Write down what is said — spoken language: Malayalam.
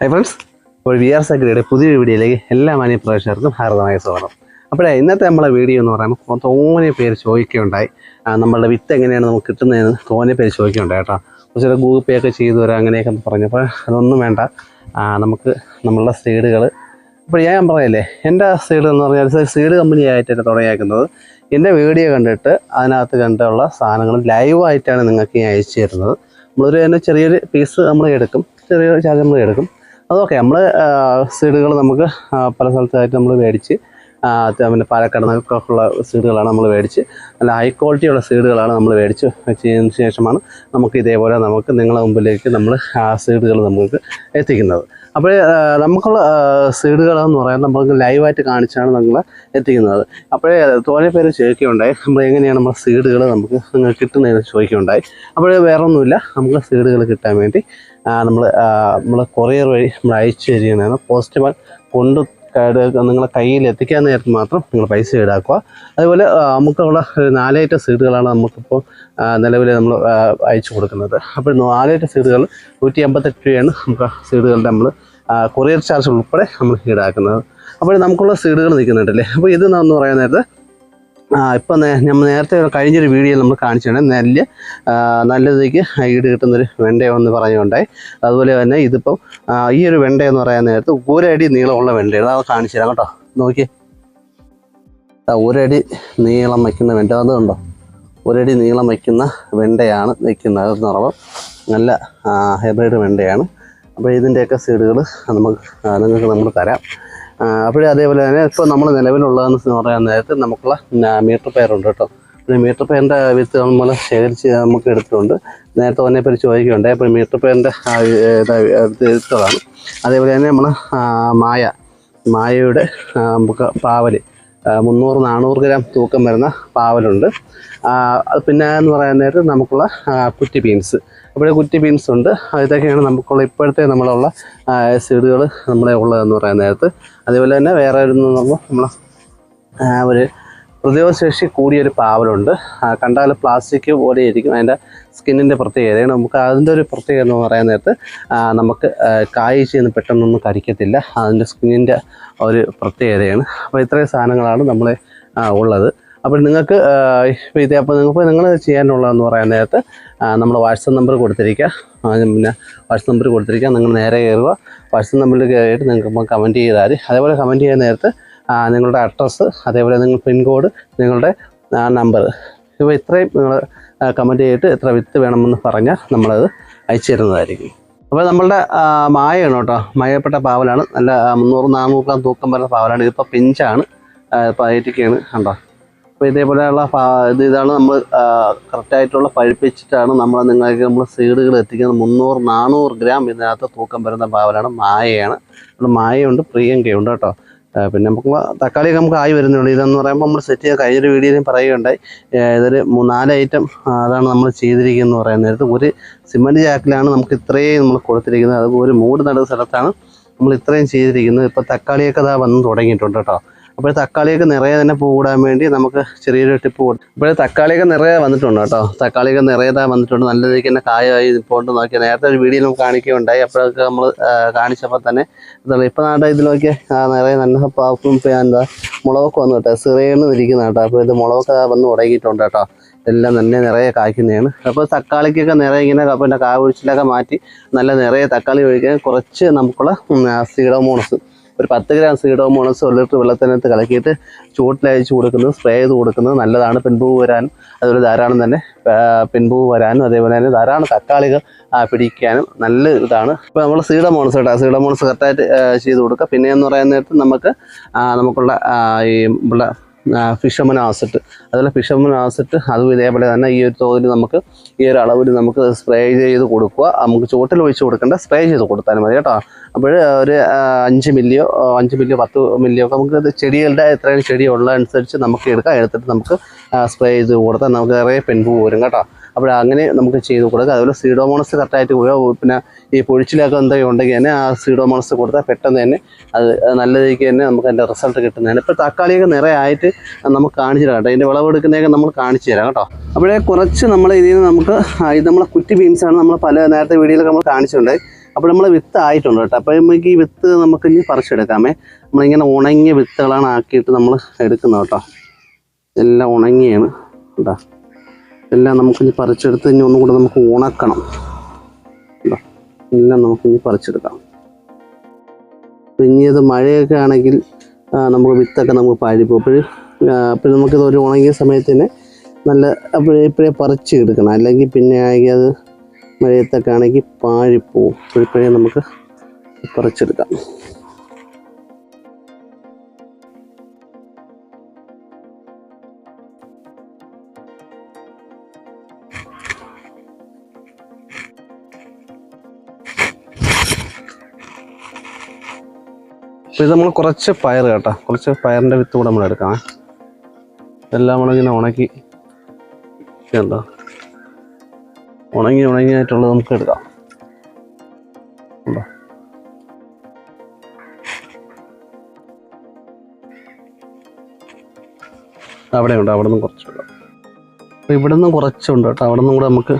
ഹൈ ഫ്രണ്ട്സ് ഇപ്പോൾ വി ആർ സഗ്രയുടെ പുതിയ വീഡിയോയിലേക്ക് എല്ലാ മാന്യ പ്രേക്ഷകർക്കും ഹാർദമായ സ്വാഗതം. അപ്പോഴേ ഇന്നത്തെ നമ്മളെ വീഡിയോ എന്ന് പറയുമ്പോൾ തോനെ പേര് ചോദിക്കുകയുണ്ടായി. നമ്മളുടെ വിത്ത് എങ്ങനെയാണ് നമുക്ക് കിട്ടുന്നതെന്ന് തോനെ പേര് ചോദിക്കുകയുണ്ടായി കേട്ടോ. ചില ഗൂഗിൾ പേ ഒക്കെ ചെയ്തു തരാം അങ്ങനെയൊക്കെ പറഞ്ഞപ്പോൾ അതൊന്നും വേണ്ട. നമുക്ക് നമ്മളുടെ സീഡുകൾ ഇപ്പോൾ ഞാൻ പറയല്ലേ എന്റെ സീഡ് എന്ന് പറഞ്ഞാൽ സീഡ് കമ്പനി എന്നെ തുടങ്ങിയേക്കുന്നത്. എന്റെ വീഡിയോ കണ്ടിട്ട് അതിനകത്ത് കണ്ടുള്ള സാധനങ്ങൾ ലൈവായിട്ടാണ് നിങ്ങൾക്ക് ഞാൻ അയച്ചു തരുന്നത്. നമ്മളൊരു തന്നെ ചെറിയൊരു പീസ് നമ്മൾ എടുക്കും ചെറിയൊരു ചാർജ് നമ്മൾ എടുക്കും. അതൊക്കെ നമ്മൾ സീഡുകൾ നമുക്ക് പല സ്ഥലത്തായിട്ട് നമ്മൾ മേടിച്ച് പിന്നെ പാലക്കാട് നിന്നൊക്കെയുള്ള സീഡുകളാണ് നമ്മൾ മേടിച്ച്. നല്ല ഹൈ ക്വാളിറ്റിയുള്ള സീഡുകളാണ് നമ്മൾ മേടിച്ച് വെച്ചതിന് ശേഷമാണ് നമുക്ക് ഇതേപോലെ നമുക്ക് നിങ്ങളുടെ മുമ്പിലേക്ക് നമ്മൾ ആ സീഡുകൾ നമുക്ക് എത്തിക്കുന്നത്. അപ്പോൾ നമുക്കുള്ള സീഡുകളെന്ന് പറയാൻ നമുക്ക് ലൈവായിട്ട് കാണിച്ചാണ് നിങ്ങൾ എത്തിക്കുന്നത്. അപ്പോഴേ തോനെ പേര് ചോദിക്കുകയുണ്ടായി. നമ്മൾ എങ്ങനെയാണ് നമ്മുടെ സീഡുകൾ നമുക്ക് കിട്ടുന്നതെന്ന് ചോദിക്കുകയുണ്ടായി. അപ്പോൾ വേറെ ഒന്നുമില്ല നമുക്ക് സീഡുകൾ കിട്ടാൻ വേണ്ടി നമ്മൾ നമ്മൾ കൊറിയർ വഴി നമ്മൾ അയച്ചു തരികയാണ്. പോസ്റ്റ്മാൻ കൊണ്ട് നിങ്ങളെ കയ്യിൽ എത്തിക്കാൻ നേരത്ത് മാത്രം നിങ്ങൾ പൈസ ഈടാക്കുക. അതുപോലെ നമുക്കുള്ള നാലേറ്റ സീഡുകളാണ് നമുക്കിപ്പോൾ നിലവിൽ നമ്മൾ അയച്ചു കൊടുക്കുന്നത്. അപ്പോൾ നാലേറ്റ സീറ്റുകൾ നൂറ്റി എൺപത്തെട്ട് രൂപയാണ് നമുക്ക് സീറ്റുകളുടെ നമ്മൾ കൊറിയർ ചാർജ് ഉൾപ്പെടെ നമ്മൾ ഈടാക്കുന്നത്. അപ്പോൾ നമുക്കുള്ള സീഡുകൾ നിൽക്കുന്നുണ്ടല്ലേ? അപ്പോൾ ഇത് എന്ന് പറയാൻ നേരത്ത് ഇപ്പം നമ്മൾ നേരത്തെ കഴിഞ്ഞൊരു വീഡിയോയിൽ നമ്മൾ കാണിച്ചാണ് നെല്ല് നല്ലതേക്ക് ഈട് കിട്ടുന്നൊരു വെണ്ടയെന്ന് പറഞ്ഞുകൊണ്ടേ അതുപോലെ തന്നെ ഇതിപ്പം ഈ ഒരു വെണ്ടയെന്ന് പറയാൻ നേരത്തെ ഒരടി നീളമുള്ള വെണ്ടയാണ്. അത് കാണിച്ചു തരാം കേട്ടോ നോക്കി ഒരടി നീളം വയ്ക്കുന്ന വെണ്ട. അത് കണ്ടോ? ഒരടി നീളം വയ്ക്കുന്ന വെണ്ടയാണ് നിൽക്കുന്നത്. അതെന്ന് നിറവം നല്ല ഹൈബ്രിഡ് വെണ്ടയാണ്. അപ്പോൾ ഇതിന്റെയൊക്കെ സീഡുകൾ നമുക്ക് നിങ്ങൾക്ക് നമ്മൾ തരാം. അപ്പോഴേ അതേപോലെ തന്നെ ഇപ്പോൾ നമ്മൾ നിലവിലുള്ളതെന്ന് പറയാൻ നേരത്തെ നമുക്കുള്ള മീറ്റർ പെയറുണ്ട് കേട്ടോ. പിന്നെ മീറ്റർ പെയറിന്റെ വിത്ത് നമ്മൾ ശേഖരിച്ച് നമുക്ക് എടുത്തിട്ടുണ്ട്. നേരത്തെ തന്നെ പേര് ചോദിക്കുകയുണ്ടായി അപ്പോൾ മീറ്റർ പെയറിന്റെ വിത്തുകളാണ് അതേപോലെ തന്നെ നമ്മൾ മായ മായയുടെ നമുക്ക് പാവൽ. മുന്നൂറ് നാനൂറ് ഗ്രാം തൂക്കം വരുന്ന പാവലുണ്ട്. പിന്നെ എന്ന് പറയാൻ നേരം നമുക്കുള്ള കുറ്റി ബീൻസ് ഇവിടെ കുറ്റി ബീൻസ് ഉണ്ട്. ഇതൊക്കെയാണ് നമുക്കുള്ള ഇപ്പോഴത്തെ നമ്മളുള്ള സീഡുകൾ നമ്മളെ ഉള്ളതെന്ന് പറയാൻ നേരത്ത്. അതേപോലെ തന്നെ വേറെ ഒരു നമ്മൾ ഒരു പ്രതിരോധശേഷി കൂടിയൊരു പാവലുണ്ട്. കണ്ടാൽ പ്ലാസ്റ്റിക് പോലെ ഇരിക്കും. അതിന്റെ സ്കിന്നിന്റെ പ്രത്യേകതയാണ്. നമുക്ക് അതിന്റെ ഒരു പ്രത്യേകത എന്ന് പറയാൻ നേരത്ത് നമുക്ക് ആ, കായ് ചെയ്യുന്ന പെട്ടെന്നൊന്നും കടിക്കത്തില്ല അതിന്റെ സ്കിന്നിന്റെ ഒരു പ്രത്യേകതയാണ്. അപ്പോൾ ഇത്രയും സാധനങ്ങളാണ് നമ്മളെ ഉള്ളത്. അപ്പോൾ നിങ്ങൾക്ക് ഇത് അപ്പോൾ നിങ്ങൾക്ക് നിങ്ങൾ ചെയ്യാനുള്ളതെന്ന് പറയാൻ നേരത്ത് നമ്മൾ വാട്സപ്പ് നമ്പർ കൊടുത്തിരിക്കുക. പിന്നെ വാട്സപ്പ് നമ്പർ കൊടുത്തിരിക്കുക. നിങ്ങൾ നേരെ കയറുക. വാട്സപ്പ് നമ്പറിൽ കയറിയിട്ട് നിങ്ങൾക്ക് കമന്റ് ചെയ്താൽ അതേപോലെ കമന്റ് ചെയ്യാൻ നേരത്ത് നിങ്ങളുടെ അഡ്രസ്സ് അതേപോലെ നിങ്ങൾ പിൻകോഡ് നിങ്ങളുടെ നമ്പർ ഇപ്പോൾ ഇത്രയും നിങ്ങൾ കമന്റ് ചെയ്തിട്ട് എത്ര വിത്ത് വേണമെന്ന് പറഞ്ഞാൽ നമ്മളത് അയച്ചു തരുന്നതായിരിക്കും അപ്പോൾ നമ്മളുടെ മായയാണ് കേട്ടോ. മായപ്പെട്ട പാവലാണ്. നല്ല മുന്നൂറ് നാനൂറ് ഗ്രാം തൂക്കം വരുന്ന പാവലാണ്. ഇതിപ്പോൾ പിഞ്ചാണ് ഇപ്പോൾ ആയിരിക്കുകയാണ് കണ്ടോ. അപ്പോൾ ഇതേപോലെയുള്ള ഇത് ഇതാണ് നമ്മൾ കറക്റ്റായിട്ടുള്ള പഴുപ്പിച്ചിട്ടാണ് നമ്മൾ നിങ്ങൾക്ക് നമ്മൾ സീഡുകൾ എത്തിക്കുന്നത്. മുന്നൂറ് നാനൂറ് ഗ്രാം ഇതിനകത്ത് തൂക്കം വരുന്ന പാവലാണ് മായയാണ്. നമ്മൾ മായയുണ്ട് പ്രിയങ്കയുണ്ട് കേട്ടോ. പിന്നെ നമുക്ക് തക്കാളിയൊക്കെ നമുക്ക് ആയി വരുന്നുള്ളൂ ഇതെന്ന് പറയുമ്പോൾ നമ്മൾ സെറ്റ് ചെയ്ത് കഴിഞ്ഞൊരു വീഡിയോയിലും പറയുകയുണ്ടായി. ഇതൊരു നാല് ഐറ്റം അതാണ് നമ്മൾ ചെയ്തിരിക്കുന്നത് എന്ന് നേരത്തെ ഒരു സിമന്റ് ചാക്കിലാണ് നമുക്ക് ഇത്രയും നമ്മൾ കൊടുത്തിരിക്കുന്നത്. അത് ഒരു മൂട് നടുന്ന സ്ഥലത്താണ് നമ്മൾ ഇത്രയും ചെയ്തിരിക്കുന്നത്. ഇപ്പോൾ തക്കാളിയൊക്കെ അതാ വന്ന് തുടങ്ങിയിട്ടുണ്ട് കേട്ടോ. അപ്പോൾ തക്കാളിയൊക്കെ നിറയെ തന്നെ പൂവിടാൻ വേണ്ടി നമുക്ക് ചെറിയൊരു ടിപ്പ് കൊടുത്തു ഇപ്പോൾ തക്കാളിയൊക്കെ നിറയെ വന്നിട്ടുണ്ട് കേട്ടോ. തക്കാളിയൊക്കെ നിറയെ വന്നിട്ടുണ്ട്. നല്ല രീതിക്ക് തന്നെ കായമായി ഇപ്പോൾ നോക്കി നേരത്തെ ഒരു വീഡിയോ നമുക്ക് കാണിക്കുകയുണ്ടായി. അപ്പോഴൊക്കെ നമ്മൾ കാണിച്ചപ്പോൾ തന്നെ എന്താ ഇപ്പം നാട്ടെ ഇതിൽ നോക്കിയാൽ നിറയെ നല്ല പാപ്പും എന്താ മുളകൊക്കെ വന്നു കേട്ടോ. സിറേന്ന് ഇരിക്കുന്ന കേട്ടോ. അപ്പോൾ ഇത് മുളകൊക്കെ വന്ന് തുടങ്ങിയിട്ടുണ്ട് കേട്ടോ. എല്ലാം തന്നെ നിറയെ കായ്ക്കുന്നതാണ്. അപ്പോൾ തക്കാളിക്കൊക്കെ നിറയെ ഇങ്ങനെ പിന്നെ കാ ഒഴിച്ചിലൊക്കെ മാറ്റി നല്ല നിറയെ തക്കാളി ഒഴിക്കാൻ കുറച്ച് നമുക്കുള്ള സീഡോമോണസ് ഒരു പത്ത് ഗ്രാം സീഡോമോണസ് ഒരു ലിറ്റർ വെള്ളത്തിനകത്ത് കലക്കിയിട്ട് ചൂട്ടിലയച്ച് കൊടുക്കുന്നത് സ്പ്രേ ചെയ്ത് കൊടുക്കുന്നത് നല്ലതാണ് പിൻപൂവ് വരാനും അതുപോലെ ധാരാളം തന്നെ പിൻപൂവ് വരാനും അതേപോലെ തന്നെ ധാരാളം തക്കാളികൾ പിടിക്കാനും നല്ല ഇതാണ്. ഇപ്പോൾ നമ്മൾ സീഡോമോണസ് കേട്ടോ. സീഡോമോണസ് കറക്റ്റായിട്ട് ചെയ്ത് കൊടുക്കുക. പിന്നെ എന്ന് പറയുന്ന നേരത്ത് നമുക്ക് നമുക്കുള്ള ഈ ഫിഷമൻ ആസിഡ് അതുപോലെ ഫിഷമൻ ആസിഡ് അതും ഇതേപോലെ തന്നെ ഈ ഒരു തോതിൽ നമുക്ക് ഈ ഒരു അളവിൽ നമുക്ക് സ്പ്രേ ചെയ്ത് കൊടുക്കുക. നമുക്ക് ചുവട്ടിൽ ഒഴിച്ച് കൊടുക്കേണ്ട സ്പ്രേ ചെയ്ത് കൊടുത്താലും മതി കേട്ടോ. അപ്പോൾ ഒരു അഞ്ച് മില്ലിയോ അഞ്ച് മില്ലിയോ പത്ത് മില്ലിയോ ഒക്കെ നമുക്ക് ചെടികളുടെ എത്രയും ചെടി ഉള്ള അനുസരിച്ച് നമുക്ക് എടുക്കാം. എടുത്തിട്ട് നമുക്ക് സ്പ്രേ ചെയ്ത് കൊടുത്താൽ നമുക്ക് നിറയെ പെൻപൂ വരും കേട്ടോ. അപ്പോൾ അങ്ങനെ നമുക്ക് ചെയ്ത് കൊടുക്കുക. അതുപോലെ സീഡോമോണസ് കറക്റ്റായിട്ട് പിന്നെ ഈ പൊഴിച്ചിലൊക്കെ എന്തെങ്കിലും ഉണ്ടെങ്കിൽ തന്നെ ആ സീഡോമോണസ് കൊടുത്താൽ പെട്ടെന്ന് തന്നെ അത് നല്ല രീതിക്ക് തന്നെ നമുക്ക് അതിന്റെ റിസൾട്ട് കിട്ടുന്നതാണ്. ഇപ്പോൾ തക്കാളിയൊക്കെ നിറയെ ആയിട്ട് നമുക്ക് കാണിച്ചു തരാം കേട്ടോ. ഇതിന്റെ വിളവെടുക്കുന്നതൊക്കെ നമ്മൾ കാണിച്ചു തരാം കേട്ടോ. അപ്പോഴേ കുറച്ച് നമ്മൾ ഇതിൽ നിന്ന് നമുക്ക് ഇത് നമ്മളെ കുറ്റി ബീൻസാണ് നമ്മൾ പല നേരത്തെ വീഡിയോയിലൊക്കെ നമ്മൾ കാണിച്ചിട്ടുണ്ട്. അപ്പോൾ നമ്മൾ വിത്ത് ആയിട്ടുണ്ട് കേട്ടോ. അപ്പോൾ നമുക്ക് ഈ വിത്ത് നമുക്ക് ഇനി പറിച്ചെടുക്കാമേ. നമ്മളിങ്ങനെ ഉണങ്ങിയ വിത്തുകളാണ് ആക്കിയിട്ട് നമ്മൾ എടുക്കുന്നത് കേട്ടോ. എല്ലാം ഉണങ്ങിയാണ് കേട്ടോ. എല്ലാം നമുക്കിനി പറിച്ചെടുത്ത് ഇനി ഒന്നും കൂടെ നമുക്ക് ഉണക്കണം. എല്ലാം നമുക്കിനി പറിച്ചെടുക്കാം. പിന്നെ ഇത് മഴയൊക്കെ ആണെങ്കിൽ നമുക്ക് വിത്തൊക്കെ നമുക്ക് പാഴിപ്പോൾ അപ്പോഴും അപ്പോൾ നമുക്കിത് ഒരു ഉണങ്ങിയ സമയത്ത് തന്നെ നല്ല അപ്പോഴേ ഇപ്പോഴേ പറിച്ച് എടുക്കണം. അല്ലെങ്കിൽ പിന്നെ ആണെങ്കിൽ അത് മഴയത്തൊക്കെ ആണെങ്കിൽ പാഴിപ്പോവും. ഇപ്പോഴിപ്പോഴേ നമുക്ക് പറിച്ചെടുക്കാം. അപ്പോൾ ഇത് നമ്മൾ കുറച്ച് പയർ കേട്ടോ. കുറച്ച് പയറിന്റെ വിത്ത് കൂടെ നമ്മൾ എടുക്കാം. എല്ലാം നമ്മളിങ്ങനെ ഉണക്കി ഉണ്ടോ ഉണങ്ങി ഉണങ്ങിയായിട്ടുള്ളത് നമുക്ക് എടുക്കാം. അവിടെ ഉണ്ട്? അവിടെ നിന്ന് കുറച്ചുണ്ട് അപ്പോൾ ഇവിടെ നിന്ന് കുറച്ചുണ്ട് കേട്ടോ. അവിടെ നിന്നും കൂടെ നമുക്ക്